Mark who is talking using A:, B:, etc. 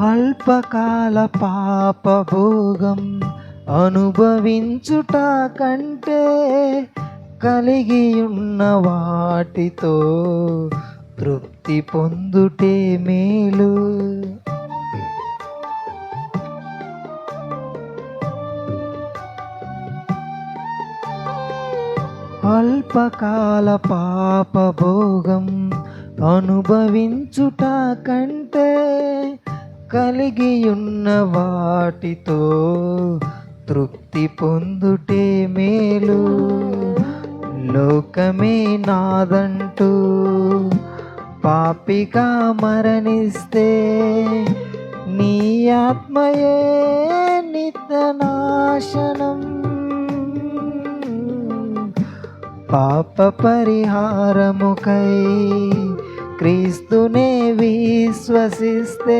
A: అల్పకాల పాపభోగం అనుభవించుట కంటే కలిగి ఉన్న వాటితో తృప్తి పొందుటే మేలు. అల్పకాల పాపభోగం అనుభవించుట కంటే కలిగి ఉన్న వాటితో తృప్తి పొందుటే మేలు. లోకమే నాదంటూ పాపిగా మరణిస్తే నీ ఆత్మయే నిత్యనాశనం. పాప పరిహారముకై క్రీస్తునే విశ్వసిస్తే